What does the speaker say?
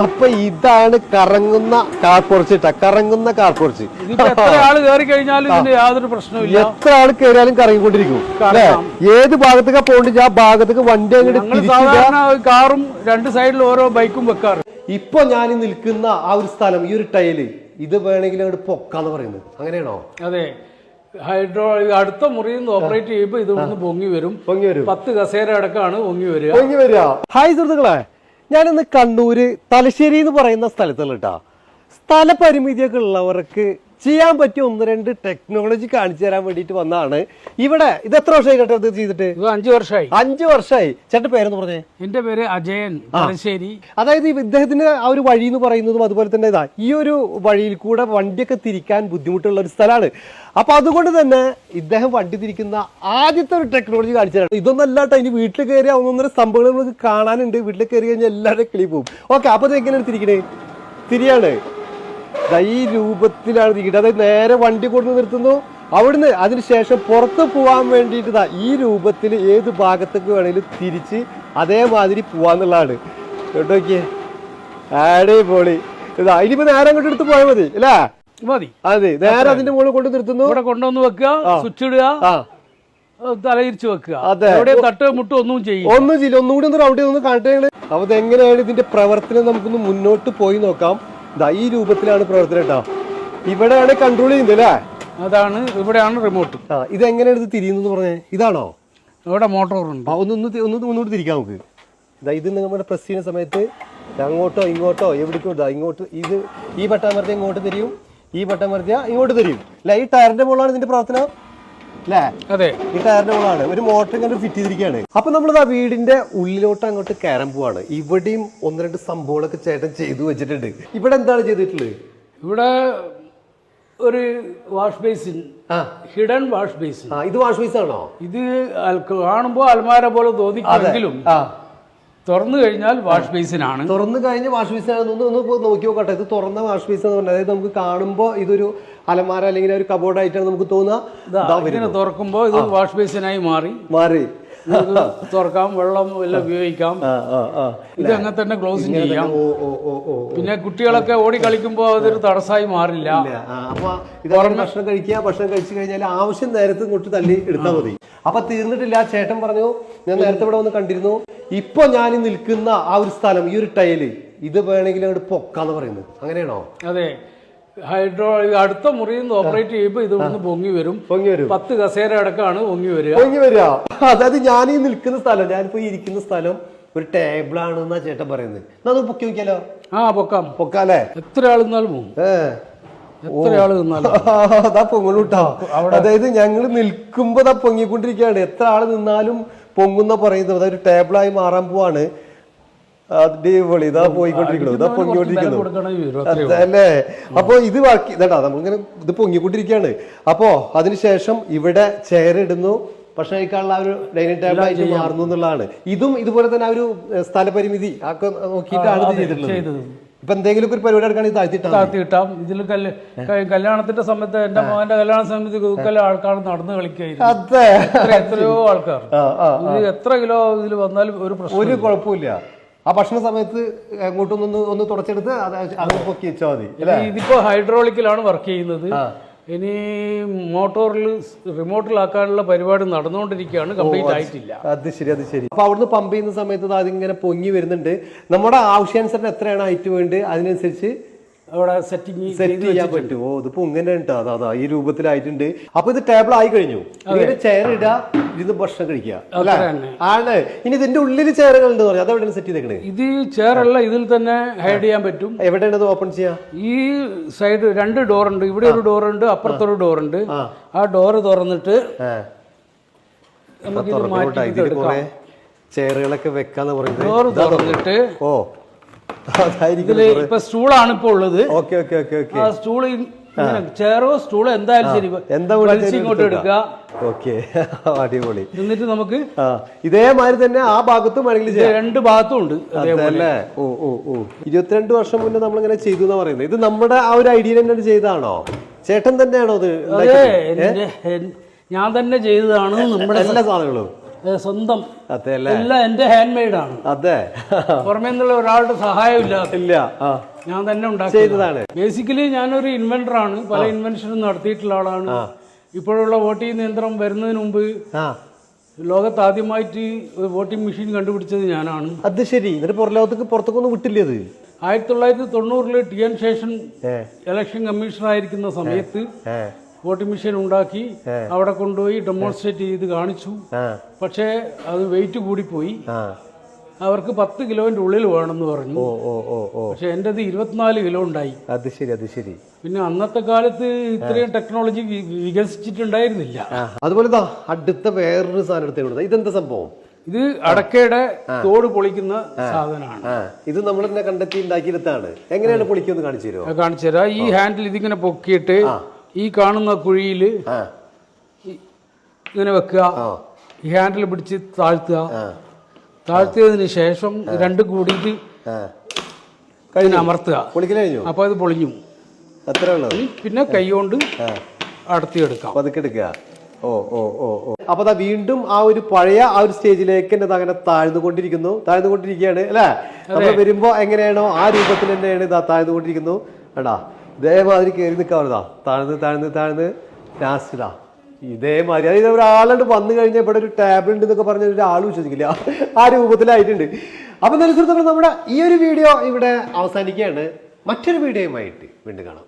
അപ്പൊ ഇതാണ് കറങ്ങുന്ന കാർ പോർച്ച് ഇട്ട കറങ്ങുന്ന കാർ പോർച്ച് ഇതിപ്പോ എത്ര ആൾ കയറി കഴിഞ്ഞാലും ഇതിന് യാതൊരു പ്രശ്നവുമില്ല. എത്ര ആൾ കയറിയാലും കറങ്ങിക്കൊണ്ടിരിക്കും. അല്ലേ? ഏത് ഭാഗത്തേക്കാ പോകണ്ടെങ്കിൽ ആ ഭാഗത്തേക്ക് വണ്ടി അങ്ങോട്ട് കാറും രണ്ട് സൈഡിൽ ഓരോ ബൈക്കും വെക്കാറ്. ഇപ്പൊ ഞാൻ നിൽക്കുന്ന ആ ഒരു സ്ഥലം ഈ ഒരു ടൈൽ ഇത് വേണമെങ്കിൽ അങ്ങോട്ട് പൊക്കാന്ന് പറയുന്നത്. അങ്ങനെയാണോ? അതെ. ഹൈഡ്രോ അടുത്ത മുറിയിൽ നിന്ന് ഓപ്പറേറ്റ് ചെയ്യുമ്പോൾ ഇത് ഒന്ന് പൊങ്ങി വരും. പൊങ്ങി വരും. പത്ത് കസേര അടക്കമാണ് പൊങ്ങി വരിക. പൊങ്ങി വരിക. ഹായ് സുഹൃത്തുക്കളെ ഞാനിന്ന് കണ്ണൂര് തലശ്ശേരി എന്ന് പറയുന്ന സ്ഥലത്തുള്ള സ്ഥല സ്ഥലപരിമിതിയൊക്കെ ഉള്ളവർക്ക് ചെയ്യാൻ പറ്റിയ ഒന്ന് രണ്ട് ടെക്നോളജി കാണിച്ചു തരാൻ വേണ്ടിയിട്ട് വന്നതാണ് ഇവിടെ ഇത് എത്ര വർഷമായി കേട്ടോ ഇത് ചെയ്തിട്ട്? ഇത് അഞ്ചു വർഷമായി. അഞ്ചു വർഷമായി. ചേട്ടൻ പേരെന്ന് പറഞ്ഞേ. എന്റെ പേര് അജയൻ തലശ്ശേരി. അതായത് ഇദ്ദേഹത്തിന് ആ ഒരു വഴി എന്ന് പറയുന്നതും അതുപോലെ തന്നെ ഇതാ ഈ ഒരു വഴിയിൽ കൂടെ വണ്ടിയൊക്കെ തിരിക്കാൻ ബുദ്ധിമുട്ടുള്ള ഒരു സ്ഥലമാണ്. അപ്പൊ അതുകൊണ്ട് തന്നെ ഇദ്ദേഹം വണ്ടി തിരിക്കുന്ന ആദ്യത്തെ ഒരു ടെക്നോളജി കാണിച്ചു തരാം. ഇതൊന്നും അല്ലാട്ടോ ഇനി വീട്ടിൽ കയറി ഒന്നൊന്നര സംഭവങ്ങൾ നമുക്ക് കാണാനുണ്ട്. വീട്ടിൽ കയറി കഴിഞ്ഞാൽ എല്ലാവരും കിളി പോകും ഓക്കെ അപ്പൊ ഇത് എങ്ങനെയാണ് തിരിക്കണേ? തിരിയാണ്. ഈ രൂപത്തിലാണ് തിരിക്കുന്നത് അതായത് നേരെ വണ്ടി കൊണ്ട് നിർത്തുന്നു. അവിടുന്ന് അതിനുശേഷം പുറത്ത് പോകാൻ വേണ്ടിയിട്ട് ഈ രൂപത്തിൽ ഏത് ഭാഗത്തേക്ക് വേണമെങ്കിലും തിരിച്ച് അതേമാതിരി പോവാന്നുള്ളതാണ്. കേട്ടോ നോക്കിയേ. പോളി ഇതാ ഇനിയിപ്പോ നേരെ അങ്ങോട്ട് എടുത്ത് പോയാൽ മതി അല്ലേ? മതി. അതെ നേരെ അതിന്റെ മുകളിൽ കൊണ്ട് നിർത്തുന്നു. ഇവിടെ കൊണ്ടുവന്ന് വെക്കുക സ്വിച്ച് ഇടുക തലയിരിച്ചു വെക്കുക. അതെ. തട്ട് മുട്ട് ഒന്നും ചെയ്യും ഒന്നും ചെയ്യില്ല. ഒന്നുകൂടി ഒന്ന് റൗണ്ട് ചെയ്തൊന്ന് കാണട്ടെ അപ്പൊ എങ്ങനെയാണ് ഇതിന്റെ പ്രവർത്തനം? നമുക്കൊന്ന് മുന്നോട്ട് പോയി നോക്കാം. ഇതാ ഈ രൂപത്തിലാണ് പ്രവർത്തനം കേട്ടോ. ഇവിടെയാണ് കൺട്രോൾ ചെയ്യുന്നത് അല്ലേ? അതാണ് ഇവിടെയാണ് റിമോട്ട് ആ ഇത് എങ്ങനെയാണ് ഇത് തിരിയുന്നത് പറഞ്ഞേ? ഇതാണോ? ഇവിടെ മോട്ടോറുണ്ട് ആ ഒന്ന് ഒന്ന് തി- ഒന്ന് ഒന്നുകൂടി തിരിക്കാം നമുക്ക്. ഇതാ ഇത് നമ്മുടെ പ്രസ് ചെയ്യുന്ന സമയത്ത് ദാ അങ്ങോട്ടോ ഇങ്ങോട്ടോ എവിടേക്കോ ഇതാ ഇങ്ങോട്ട് ഇത് ഈ ബട്ടൺ മർത്തിയാൽ ഇങ്ങോട്ട് തിരിയും ഈ ബട്ടൺ മർത്തിയാൽ ഇങ്ങോട്ട് തിരിയും. അല്ല ഈ ടയറിന്റെ മുകളിലാണ് ഇതിന്റെ പ്രവർത്തനം? അല്ലേ? ഈ ടയറിന്റെ മുകളാണ് ഒരു മോട്ടർ ഇങ്ങനെ ഫിറ്റ് ചെയ്തിരിക്കുകയാണ്. അപ്പൊ നമ്മൾ ആ വീടിന്റെ ഉള്ളിലോട്ട് അങ്ങോട്ട് കയറാൻ പോവാണ്. ഇവിടെയും ഒന്ന് രണ്ട് സംഭവങ്ങളൊക്കെ ചേട്ടൻ ചെയ്തു വെച്ചിട്ടുണ്ട്. ഇവിടെ എന്താണ് ചെയ്തിട്ടുള്ളത്? ഇവിടെ ഒരു wash basin hidden wash basin ആ ഇത് വാഷ് ബേസ് ആണോ? ഇത് കാണുമ്പോ കാണുമ്പോൾ അൽമാര പോലെ തോന്നിക്കുമെങ്കിലും തുറന്നു കഴിഞ്ഞാൽ വാഷ് ബേസിനാണ്. തുറന്നു കഴിഞ്ഞ വാഷ് ബേസിനാണ്. ഒന്ന് ഒന്ന് നോക്കി നോക്കട്ടെ ഇത് തുറന്ന വാഷ് ബേസ് എന്ന് പറഞ്ഞാൽ അതായത് നമുക്ക് കാണുമ്പോൾ ഇതൊരു അലമാര അല്ലെങ്കിൽ ഒരു കബോർഡ് ആയിട്ടാണ് നമുക്ക് തോന്നുക. തുറക്കുമ്പോൾ ഇത് വാഷ് ബേസിനായി മാറി. മാറി. തുറക്കാം വെള്ളം എല്ലാം ഉപയോഗിക്കാം. ഇത് അങ്ങനെ തന്നെ ക്ലോസിങ് ചെയ്യാം. പിന്നെ കുട്ടികളൊക്കെ ഓടി കളിക്കുമ്പോൾ അതൊരു തടസ്സമായി മാറില്ല. ഭക്ഷണം കഴിക്കുക ഭക്ഷണം കഴിച്ചു കഴിഞ്ഞാൽ ആവശ്യം നേരത്തെ ഇങ്ങോട്ട് തല്ലി എടുത്താൽ മതി. അപ്പൊ തീർന്നിട്ടില്ല ചേട്ടൻ പറഞ്ഞു ഞാൻ നേരത്തെ ഇവിടെ വന്ന് കണ്ടിരുന്നു. ഇപ്പൊ ഞാൻ നിൽക്കുന്ന ആ ഒരു സ്ഥലം ഈ ഒരു ടൈൽ ഇത് വേണമെങ്കിൽ അങ്ങോട്ട് പൊക്കാന്ന് പറയുന്നത്. അങ്ങനെയാണോ? അതെ. ഹൈഡ്രോ അടുത്ത മുറിയിൽ നിന്ന് ഓപ്പറേറ്റ് ചെയ്യുമ്പോൾ ഇത് ഒന്ന് പൊങ്ങി വരും. പൊങ്ങി വരും. പത്ത് കസേര അടക്കമാണ് പൊങ്ങി വരിക. പൊങ്ങി വരിക. അതായത് ഞാൻ ഈ നിൽക്കുന്ന സ്ഥലം ഞാനിപ്പോ ഇരിക്കുന്ന സ്ഥലം ഒരു ടേബിൾ ആണ് എന്നാ ചേട്ടൻ പറയുന്നത്. ഒന്ന് പൊക്കി നോക്കിയാലോ? ആ പൊക്കാം. പൊക്കാലേ എത്ര ആൾ നിന്നാലും പോകും. എത്ര ആൾ നിന്നാലും അതാ പൊങ്ങണൂട്ടോ അതായത് ഞങ്ങൾ നിൽക്കുമ്പോ അതാ പൊങ്ങിക്കൊണ്ടിരിക്കുകയാണ്. എത്ര ആൾ നിന്നാലും പൊങ്ങുന്ന പറയുന്നത്. അതൊരു ടേബിളായി മാറാൻ പോവാണ്. അടിപൊളി. ഇതാ പോയിക്കൊണ്ടിരിക്കണു ഇതാ പൊങ്ങിക്കൊണ്ടിരിക്കുന്നു. അല്ലേ അപ്പൊ ഇത് ബാക്കി ഇതാ നമ്മളിങ്ങനെ ഇത് പൊങ്ങിക്കൊണ്ടിരിക്കുകയാണ്. അപ്പോ അതിനുശേഷം ഇവിടെ ചെയർ ഇടുന്നു. കഴിക്കാനുള്ള ആ ഒരു ഡൈനിങ് ടേബിൾ ആയിട്ട് മാറുന്നു എന്നുള്ളതാണ്. ഇതും ഇതുപോലെ തന്നെ ആ ഒരു സ്ഥലപരിമിതി ഒക്കെ നോക്കിയിട്ടാണ് ചെയ്തിട്ടുള്ളത്. ഇപ്പൊ എന്തെങ്കിലും ഒരു പരിപാടി എടുക്കുകയാണെങ്കിൽ കിട്ടാം ഇതിൽ കല്യാണത്തിന്റെ സമയത്ത് എന്റെ മോന്റെ കല്യാണ സമയത്ത് കുക്കല ആൾക്കാർ നടന്നു കളിക്കായിരുന്നു. അതെ. എത്രയോ ആൾക്കാർ. എത്ര കിലോ ഇതിൽ വന്നാലും ഒരു പ്രശ്നം ഒരു കുഴപ്പമില്ല ആ ഭക്ഷണ സമയത്ത് എങ്ങോട്ടൊന്ന് ഒന്ന് തുടച്ചെടുത്ത് അത് അത് പൊക്കി വെച്ചാൽ മതി ഇതിപ്പോ ഹൈഡ്രോളിക്കിലാണ് വർക്ക് ചെയ്യുന്നത്. ഇനി മോട്ടോറിൽ റിമോട്ടിലാക്കാനുള്ള പരിപാടി നടന്നുകൊണ്ടിരിക്കുകയാണ്. കംപ്ലീറ്റ് ആയിട്ടില്ല. അത് ശരി അത് ശരി. അപ്പൊ അവിടുന്ന് പമ്പ് ചെയ്യുന്ന സമയത്ത് അത് അതിങ്ങനെ പൊങ്ങി വരുന്നുണ്ട്. നമ്മുടെ ആവശ്യാനുസരണം എത്രയാണ് ഹൈറ്റ് വേണ്ടത്? അതിനനുസരിച്ച് അവിടെ സെറ്റിംഗ് സെറ്റ് ചെയ്യാൻ പറ്റുമോ? ഇതിപ്പോ ഇങ്ങനെ ഉണ്ട് അതാ അതാ ഈ രൂപത്തിലായിട്ടുണ്ട്. അപ്പൊ ഇത് ടേബിൾ ആയി കഴിഞ്ഞു. ചെയർ ഇടുക ഇരുന്ന് ഭക്ഷണം കഴിക്കുക ആളെ ആണ് ഇനി ഇതിന്റെ ഉള്ളിൽ ചേറുകൾ ഉണ്ട് പറഞ്ഞു അതെവിടെയാണ് സെറ്റ് ചെയ്തേക്കണേ? ഇത് ചെയറല്ല ഇതിൽ തന്നെ ഹൈഡ് ചെയ്യാൻ പറ്റും. എവിടെയാണ് ഓപ്പൺ ചെയ്യാ? ഈ സൈഡ് രണ്ട് ഡോർ ഉണ്ട് ഇവിടെ ഒരു ഡോർ ഉണ്ട് അപ്പുറത്തൊരു ഡോർ ഉണ്ട് ആ. ഡോറ് തുറന്നിട്ട് ചേറുകളൊക്കെ ചെയറുകളൊക്കെ വെക്കാന്ന് പറയുന്നത്. ഡോർ തുറന്നിട്ട് ഓ. ഇപ്പൊ സ്റ്റൂളാണ് ഇപ്പൊ ഉള്ളത്. Okay okay okay okay. ആ സ്റ്റൂൾ ചെയറോ സ്റ്റൂളോ എന്തായാലും ശരി ഇങ്ങോട്ട് എടുക്കുക ഓക്കെ. അടിപൊളി. എന്നിട്ട് നമുക്ക് ഇതേമാതിരി തന്നെ ആ ഭാഗത്തും വേണമെങ്കിൽ രണ്ട് ഭാഗത്തും ഉണ്ട് ഓ ഓ ഓ. ഇരുപത്തിരണ്ട് വർഷം മുന്നേ നമ്മളിങ്ങനെ ചെയ്തു എന്ന് പറയുന്നത്. ഇത് നമ്മുടെ ആ ഒരു ഐഡിയ തന്നെ ചെയ്താണോ ചേട്ടൻ തന്നെയാണോ ഇത് അതെ ഞാൻ തന്നെ ചെയ്തതാണ് നമ്മുടെ എല്ലാ സാധനങ്ങളും. സ്വന്തം. എല്ലാം എന്റെ ഹാൻഡ് മെയ്ഡാണ് അതെ. പുറമേ നിന്നുള്ള ഒരാളുടെ സഹായം ഇല്ല. ഞാൻ തന്നെ ഉണ്ടാക്കിയതാണ് ബേസിക്കലി ഞാനൊരു ഇൻവെന്ററാണ് പല ഇൻവെൻഷനും നടത്തിയിട്ടുള്ള ആളാണ്. ഇപ്പോഴുള്ള വോട്ടിംഗ് യന്ത്രം വരുന്നതിന് മുമ്പ് ലോകത്ത് ആദ്യമായിട്ട് ഒരു വോട്ടിംഗ് മെഷീൻ കണ്ടുപിടിച്ചത് ഞാനാണ്. അത് ശരി. എന്നിട്ട് പുറം ലോകത്തേക്ക് പുറത്തേക്കൊന്നും വിട്ടില്ലേ അത്? ആയിരത്തി തൊള്ളായിരത്തി തൊണ്ണൂറിൽ T N Seshan election commissioner ആയിരിക്കുന്ന സമയത്ത് വോട്ടിംഗ് മെഷീൻ ഉണ്ടാക്കി അവിടെ കൊണ്ടുപോയി ഡെമോൺസ്ട്രേറ്റ് ചെയ്ത് കാണിച്ചു. പക്ഷെ അത് വെയിറ്റ് കൂടിപ്പോയി. അവർക്ക് പത്ത് കിലോന്റെ ഉള്ളിൽ വേണമെന്ന് പറഞ്ഞു. പക്ഷെ എന്റെ അത് ഇരുപത്തിനാല് കിലോ ഉണ്ടായി. അത് ശരി അത് ശരി. പിന്നെ അന്നത്തെ കാലത്ത് ഇത്രയും ടെക്നോളജി വികസിച്ചിട്ടുണ്ടായിരുന്നില്ല. അതുപോലെ അടുത്ത വേറൊരു സാധനം ഇതെന്താ സംഭവം? ഇത് അടക്കയുടെ തോട് പൊളിക്കുന്ന സാധനമാണ്. ഇത് നമ്മൾ തന്നെ കണ്ടെത്തി ഉണ്ടാക്കിയെടുത്താണ്. എങ്ങനെയാണ് പൊളിക്കുന്നത് കാണിച്ചു തരുമോ? കാണിച്ചു തരാം. ഈ ഹാൻഡിൽ ഇതിങ്ങനെ പൊക്കിയിട്ട് ഈ കാണുന്ന കുഴിയിൽ ഇങ്ങനെ വെക്കുക ഈ ഹാൻഡിൽ പിടിച്ച് താഴ്ത്തുക. താഴ്ത്തിയതിന് ശേഷം രണ്ട് കൂടിയിട്ട് കഴിഞ്ഞ് അമർത്തുക. പൊളിക്കൽ കഴിഞ്ഞു? അപ്പോൾ അത് പൊളിഞ്ഞു. അത്രേ പിന്നെ കൈ കൊണ്ട് ആ. അടത്തിയെടുക്കാം പതുക്കെ എടുക്കുക ഓ ഓ ഓ ഓ. അപ്പൊ അതാ വീണ്ടും ആ ഒരു പഴയ ആ ഒരു സ്റ്റേജിലേക്ക് എന്നത് അങ്ങനെ താഴ്ന്നുകൊണ്ടിരിക്കുന്നു. താഴ്ന്നുകൊണ്ടിരിക്കുകയാണ് അല്ലേ? നമ്മൾ വരുമ്പോ എങ്ങനെയാണോ ആ രൂപത്തിൽ തന്നെയാണ് ഇതാ താഴ്ന്നുകൊണ്ടിരിക്കുന്നു. എടാ ഇതേമാതിരി കയറി നിൽക്കാവുന്നതാ താഴ്ന്ന് താഴ്ന്ന് താഴ്ന്ന്. ലാസ്റ്റിലാ ഇതേമാതിരി. അതായത് ഒരാളുണ്ട് വന്നു കഴിഞ്ഞാൽ ഇവിടെ ഒരു ടാബ്ലറ്റ് ഉണ്ട് എന്നൊക്കെ പറഞ്ഞ ഒരാൾ വിശ്വസിക്കില്ല. ആ രൂപത്തിലായിട്ടുണ്ട്. അപ്പം അതനുസരിച്ച് നമ്മുടെ ഈ ഒരു വീഡിയോ ഇവിടെ അവസാനിക്കുകയാണ്. മറ്റൊരു വീഡിയോയുമായിട്ട് വീണ്ടും കാണാം.